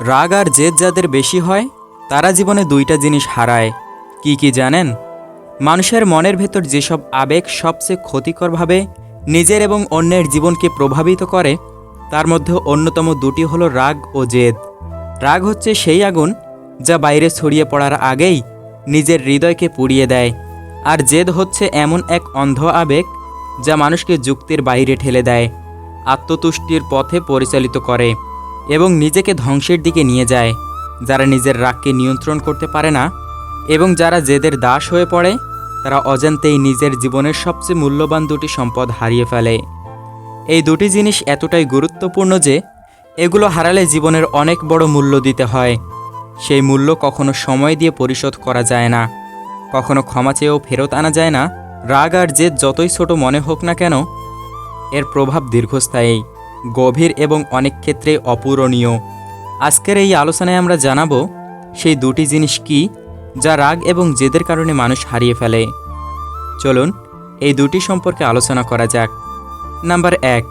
রাগ আর জেদ যাদের বেশি হয়, তারা জীবনে দুইটা জিনিস হারায়। কি কি জানেন? মানুষের মনের ভেতর যেসব আবেগ সবচেয়ে ক্ষতিকরভাবে নিজের এবং অন্যের জীবনকে প্রভাবিত করে, তার মধ্যে অন্যতম দুটি হলো রাগ ও জেদ। রাগ হচ্ছে সেই আগুন যা বাইরে ছড়িয়ে পড়ার আগেই নিজের হৃদয়কে পুড়িয়ে দেয়, আর জেদ হচ্ছে এমন এক অন্ধ আবেগ যা মানুষকে যুক্তির বাইরে ঠেলে দেয়, আত্মতুষ্টির পথে পরিচালিত করে। এবং নিজেকে ধ্বংসের দিকে নিয়ে যায়, যারা নিজের রাগকে নিয়ন্ত্রণ করতে পারে না, এবং যারা জেদের দাস হয়ে পড়ে, তারা অজান্তেই নিজের জীবনের সবচেয়ে মূল্যবান দুটি সম্পদ হারিয়ে ফেলে। এই দুটি জিনিস এতটাই গুরুত্বপূর্ণ যে, এগুলো হারালে জীবনের অনেক বড় মূল্য দিতে হয়। সেই মূল্য কখনো সময় দিয়ে পরিশোধ করা যায় না। কখনো ক্ষমা চেয়েও ফেরত আনা যায় না। রাগ আর জেদ যতই ছোট মনে হোক না কেন, এর প্রভাব দীর্ঘস্থায়ী। গভীর এবং অনেক ক্ষেত্রে অপূরণীয়। আজকের এই আলোচনায় আমরা জানাব, সেই দুটি জিনিস কি যা রাগ এবং জেদের কারণে মানুষ হারিয়ে ফেলে। চলুন, এই দুটি সম্পর্কে আলোচনা করা যাক। নাম্বার এক,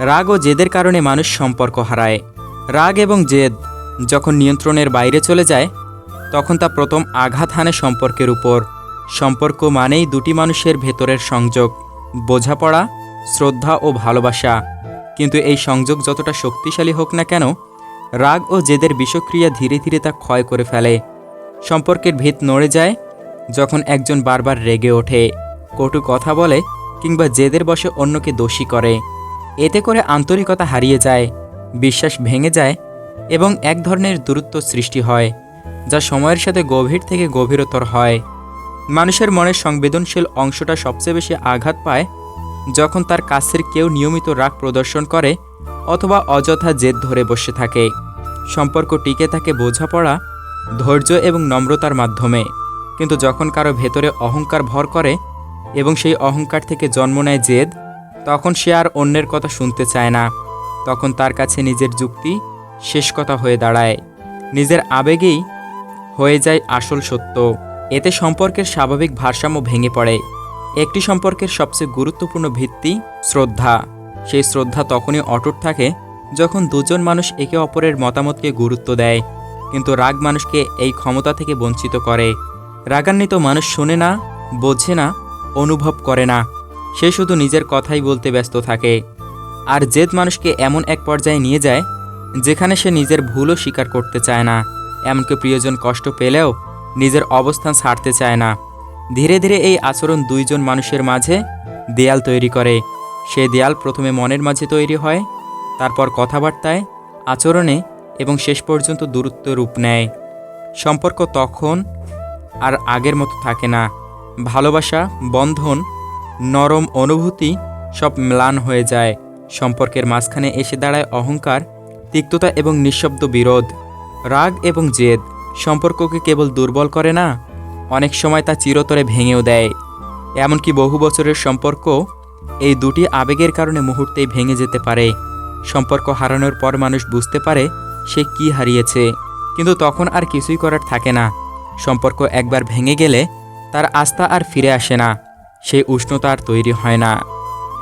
রাগ ও জেদের কারণে মানুষ সম্পর্ক হারায়। রাগ এবং জেদ যখন নিয়ন্ত্রণের বাইরে চলে যায়, তখন তা প্রথম আঘাত হানে সম্পর্কের উপর। সম্পর্ক মানেই দুটি মানুষের ভেতরের সংযোগ, বোঝাপড়া, শ্রদ্ধা ও ভালোবাসা। কিন্তু এই সংযোগ যতটা শক্তিশালী হোক না কেন, রাগ ও জেদের বিষক্রিয়া ধীরে ধীরে তা ক্ষয় করে ফেলে। সম্পর্কের ভিত নড়ে যায় যখন একজন বারবার রেগে ওঠে, কটু কথা বলে কিংবা জেদের বসে অন্যকে দোষী করে। এতে করে আন্তরিকতা হারিয়ে যায়, বিশ্বাস ভেঙে যায় এবং এক ধরনের দূরত্ব সৃষ্টি হয়, যা সময়ের সাথে গভীর থেকে গভীরতর হয়। মানুষের মনের সংবেদনশীল অংশটা সবচেয়ে বেশি আঘাত পায় যখন তার কাছের কেউ নিয়মিত রাগ প্রদর্শন করে অথবা অযথা জেদ ধরে বসে থাকে। সম্পর্ক টিকে থাকে বোঝাপড়া, ধৈর্য এবং নম্রতার মাধ্যমে। কিন্তু যখন কারও ভেতরে অহংকার ভর করে এবং সেই অহংকার থেকে জন্ম নেয় জেদ, তখন সে আর অন্যের কথা শুনতে চায় না। তখন তার কাছে নিজের যুক্তি শেষ কথা হয়ে দাঁড়ায়। নিজের আবেগেই হয়ে যায় আসল সত্য। এতে সম্পর্কের স্বাভাবিক ভারসাম্য ভেঙে পড়ে। একটি সম্পর্কের সবচেয়ে গুরুত্বপূর্ণ ভিত্তি শ্রদ্ধা। সেই শ্রদ্ধা তখনই অটুট থাকে যখন দুজন মানুষ একে অপরের মতামতকে গুরুত্ব দেয়। কিন্তু রাগ মানুষকে এই ক্ষমতা থেকে বঞ্চিত করে। রাগান্বিত মানুষ শোনে না, বোঝে না, অনুভব করে না। সে শুধু নিজের কথাই বলতে ব্যস্ত থাকে। আর জেদ মানুষকে এমন এক পর্যায়ে নিয়ে যায় যেখানে সে নিজের ভুলও স্বীকার করতে চায় না। এমনকি প্রিয়জন কষ্ট পেলেও নিজের অবস্থান ছাড়তে চায় না। ধীরে ধীরে এই আচরণ দুইজন মানুষের মাঝে দেয়াল তৈরি করে। সেই দেয়াল প্রথমে মনের মাঝে তৈরি হয়, তারপর কথাবার্তায়, আচরণে এবং শেষ পর্যন্ত দূরত্ব রূপ নেয়। সম্পর্ক তখন আর আগের মতো থাকে না। ভালোবাসা, বন্ধন, নরম অনুভূতি সব ম্লান হয়ে যায়। সম্পর্কের মাঝখানে এসে দাঁড়ায় অহংকার, তিক্ততা এবং নিঃশব্দ বিরোধ। রাগ এবং জেদ সম্পর্ককে কেবল দুর্বল করে না অনেক সময় তা চিরতরে ভেঙেও দেয়। এমনকি বহু বছরের সম্পর্ক এই দুটি আবেগের কারণে মুহূর্তেই ভেঙে যেতে পারে। সম্পর্ক হারানোর পর মানুষ বুঝতে পারে সে কি হারিয়েছে। কিন্তু তখন আর কিছুই করার থাকে না। সম্পর্ক একবার ভেঙে গেলে তার আস্থা আর ফিরে আসে না। সে উষ্ণতা আর তৈরি হয় না।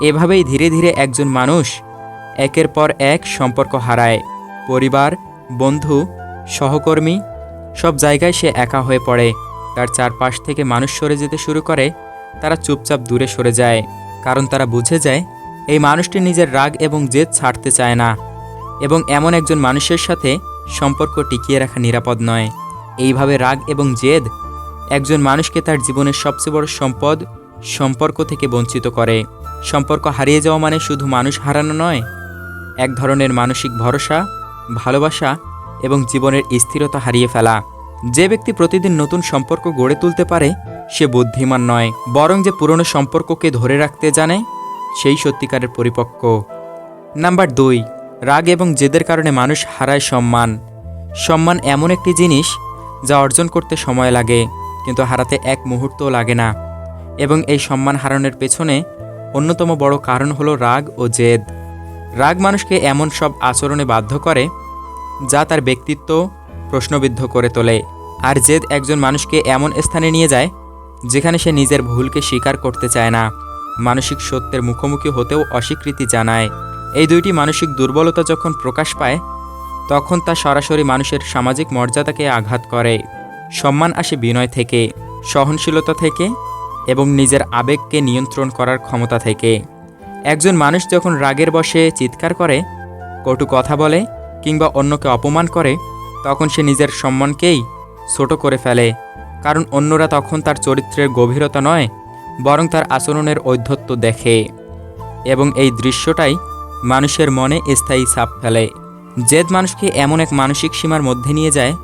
এভাবেই ধীরে ধীরে একজন মানুষ একের পর এক সম্পর্ক হারায়। পরিবার, বন্ধু, সহকর্মী, সব জায়গায় সে একা হয়ে পড়ে। তার চারপাশ থেকে মানুষ সরে যেতে শুরু করে, তারা চুপচাপ দূরে সরে যায়, কারণ তারা বুঝে যায়, এই মানুষটি নিজের রাগ এবং জেদ ছাড়তে চায় না, এবং এমন একজন মানুষের সাথে সম্পর্ক টিকিয়ে রাখা নিরাপদ নয়। এইভাবে রাগ এবং জেদ একজন মানুষকে তার জীবনের সবচেয়ে বড় সম্পদ সম্পর্ক থেকে বঞ্চিত করে। সম্পর্ক হারিয়ে যাওয়া মানে শুধু মানুষ হারানো নয়, এক ধরনের মানসিক ভরসা, ভালোবাসা এবং জীবনের স্থিরতা হারিয়ে ফেলা। যে ব্যক্তি প্রতিদিন নতুন সম্পর্ক গড়ে তুলতে পারে, সে বুদ্ধিমান নয়, বরং যে পুরনো সম্পর্ককে ধরে রাখতে জানে, সেই সত্যিকারের পরিপক্ক। নাম্বার দুই, রাগ এবং জেদের কারণে মানুষ হারায় সম্মান। সম্মান এমন একটি জিনিস যা অর্জন করতে সময় লাগে, কিন্তু হারাতে এক মুহূর্তও লাগে না। এবং এই সম্মান হারানোর পেছনে অন্যতম বড় কারণ হলো রাগ ও জেদ। রাগ মানুষকে এমন সব আচরণে বাধ্য করে যা তার ব্যক্তিত্ব প্রশ্নবিদ্ধ করে তোলে। আর জেদ একজন মানুষকে এমন স্থানে নিয়ে যায়, যেখানে সে নিজের ভুলকে স্বীকার করতে চায় না। মানসিক সত্যের মুখোমুখি হতেও অস্বীকৃতি জানায়। এই দুইটি মানসিক দুর্বলতা যখন প্রকাশ পায়, তখন তা সরাসরি মানুষের সামাজিক মর্যাদাকে আঘাত করে। সম্মান আসে বিনয় থেকে, সহনশীলতা থেকে এবং নিজের আবেগকে নিয়ন্ত্রণ করার ক্ষমতা থেকে। একজন মানুষ যখন রাগের বশে চিৎকার করে, কটু কথা বলে কিংবা অন্যকে অপমান করে তখন সে নিজের সম্মানকেই ছোট করে ফেলে, কারণ অন্যরা তখন তার চরিত্রের গভীরতা নয়, বরং তার আচরণের ঔদ্ধত্য দেখে। এবং এই দৃশ্যটাই মানুষের মনে স্থায়ী ছাপ ফেলে। জেদ মানুষকে এমন এক মানসিক সীমার মধ্যে নিয়ে যায়,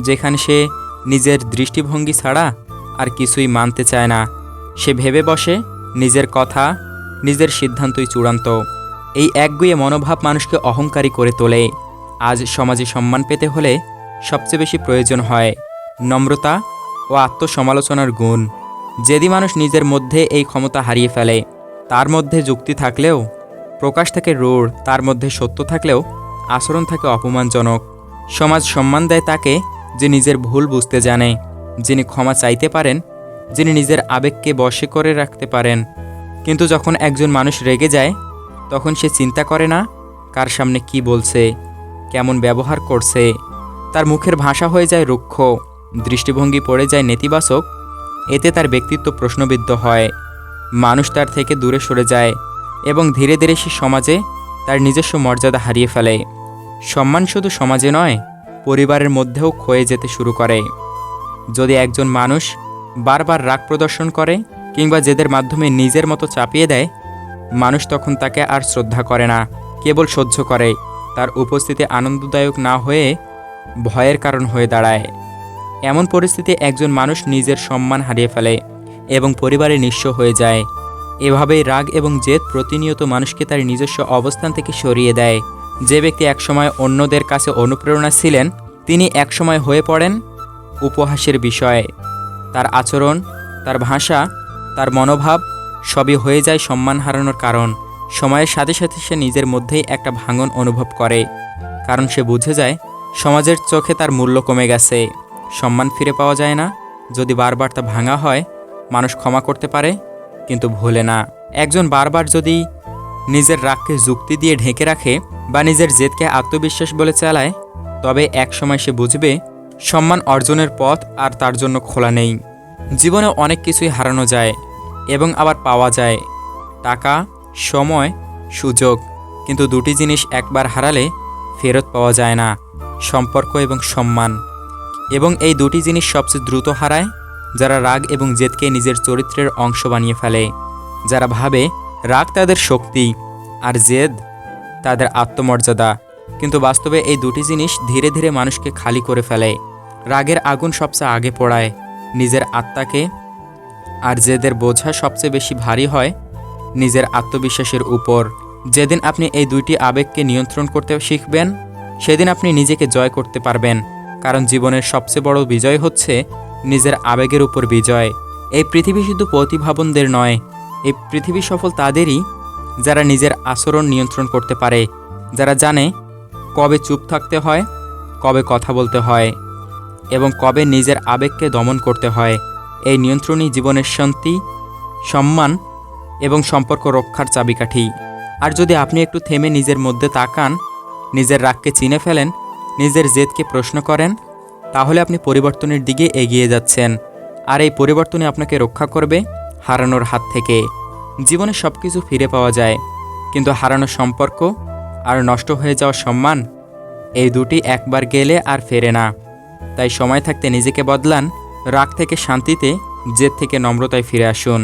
যেখানে সে নিজের দৃষ্টিভঙ্গি ছাড়া আর কিছুই মানতে চায় না। সে ভেবে বসে নিজের কথা, নিজের সিদ্ধান্তই চূড়ান্ত। এই একগুয়ে মনোভাব মানুষকে অহংকারী করে তোলে। আজ সমাজে সম্মান পেতে হলে সবচেয়ে বেশি প্রয়োজন হয় নম্রতা ও আত্মসমালোচনার গুণ। যেদি মানুষ নিজের মধ্যে এই ক্ষমতা হারিয়ে ফেলে, তার মধ্যে যুক্তি থাকলেও, প্রকাশ থাকে রূঢ়, তার মধ্যে সত্য থাকলেও আচরণ থাকে অপমানজনক। সমাজ সম্মান দেয় তাকে যে নিজের ভুল বুঝতে জানে, যিনি ক্ষমা চাইতে পারেন, যিনি নিজের আবেগকে বশে করে রাখতে পারেন। কিন্তু যখন একজন মানুষ রেগে যায়, তখন সে চিন্তা করে না, কার সামনে কি বলছে। কেমন ব্যবহার করছে, তার মুখের ভাষা হয়ে যায় রুক্ষ, দৃষ্টিভঙ্গি পড়ে যায় নেতিবাচক, এতে তার ব্যক্তিত্ব প্রশ্নবিদ্ধ হয়। মানুষ তার থেকে দূরে সরে যায় এবং ধীরে ধীরে সে সমাজে তার নিজস্ব মর্যাদা হারিয়ে ফেলে। সম্মান শুধু সমাজে নয়, পরিবারের মধ্যেও ক্ষয়ে যেতে শুরু করে। যদি একজন মানুষ বারবার রাগ প্রদর্শন করে কিংবা জেদের মাধ্যমে নিজের মতো চাপিয়ে দেয়, মানুষ তখন তাকে আর শ্রদ্ধা করে না, কেবল সহ্য করে। তার উপস্থিতি আনন্দদায়ক না হয়ে ভয়ের কারণ হয়ে দাঁড়ায়। এমন পরিস্থিতি একজন মানুষ নিজের সম্মান হারিয়ে ফেলে এবং পরিবারে নিঃস্ব হয়ে যায়। এভাবেই রাগ এবং জেদ প্রতিনিয়ত মানুষকে তার নিজস্ব অবস্থান থেকে সরিয়ে দেয়। যে ব্যক্তি একসময় অন্যদের কাছে অনুপ্রেরণা ছিলেন, তিনি একসময় হয়ে পড়েন উপহাসের বিষয়ে। তার আচরণ, তার ভাষা, তার মনোভাব সবই হয়ে যায় সম্মান হারানোর কারণ। সময়ের সাথে সাথে সে নিজের মধ্যেই একটা ভাঙন অনুভব করে। কারণ সে বুঝে যায়, সমাজের চোখে তার মূল্য কমে গেছে। সম্মান ফিরে পাওয়া যায় না। যদি বারবার তা ভাঙা হয়, মানুষ ক্ষমা করতে পারে, কিন্তু ভোলে না। একজন বারবার যদি নিজের রাগকে যুক্তি দিয়ে ঢেকে রাখে বা নিজের জেদকে আত্মবিশ্বাস বলে চালায়, তবে একসময় সে বুঝবে, সম্মান অর্জনের পথ আর তার জন্য খোলা নেই। জীবনে অনেক কিছুই হারানো যায় এবং আবার পাওয়া যায়। টাকা সময়, সুযোগ, কিন্তু দুটি জিনিস একবার হারালে ফেরত পাওয়া যায় না, সম্পর্ক এবং সম্মান। এবং এই দুটি জিনিস সবচেয়ে দ্রুত হারায় যারা রাগ এবং জেদকে নিজের চরিত্রের অংশ বানিয়ে ফেলে। যারা ভাবে রাগ তাদের শক্তি আর জেদ তাদের আত্মমর্যাদা, কিন্তু বাস্তবে এই দুটি জিনিস ধীরে ধীরে মানুষকে খালি করে ফেলে। রাগের আগুন সবচেয়ে আগে পড়ায়, নিজের আত্মাকে আর জেদের বোঝা সবচেয়ে বেশি ভারী হয় নিজের আত্মবিশ্বাসের উপর। যেদিন আপনি এই দুইটি আবেগকে নিয়ন্ত্রণ করতে শিখবেন, সেদিন আপনি নিজেকে জয় করতে পারবেন। কারণ জীবনের সবচেয়ে বড় বিজয় হচ্ছে নিজের আবেগের উপর বিজয়। এই পৃথিবী শুধু প্রতিভাবনদের নয়, এই পৃথিবী সফল তাদেরই যারা নিজের আচরণ নিয়ন্ত্রণ করতে পারে। যারা জানে কবে চুপ থাকতে হয়, কবে কথা বলতে হয় এবং কবে নিজের আবেগকে দমন করতে হয়। এই নিয়ন্ত্রণই জীবনের শান্তি, সম্মান এবং সম্পর্ক রক্ষার চাবিকাঠি। আর যদি আপনি একটু থেমে নিজের মধ্যে তাকান, নিজের রাগকে চিনে ফেলেন, নিজের জেদকে প্রশ্ন করেন, তাহলে আপনি পরিবর্তনের দিকে এগিয়ে যাচ্ছেন। আর এই পরিবর্তনে আপনাকে রক্ষা করবে হারানোর হাত থেকে। জীবনে সব কিছু ফিরে পাওয়া যায়, কিন্তু হারানো সম্পর্ক আর নষ্ট হয়ে যাওয়া সম্মান, এই দুটি একবার গেলে আর ফেরে না। তাই সময় থাকতে নিজেকে বদলান, রাগ থেকে শান্তিতে, জেদ থেকে নম্রতায় ফিরে আসুন।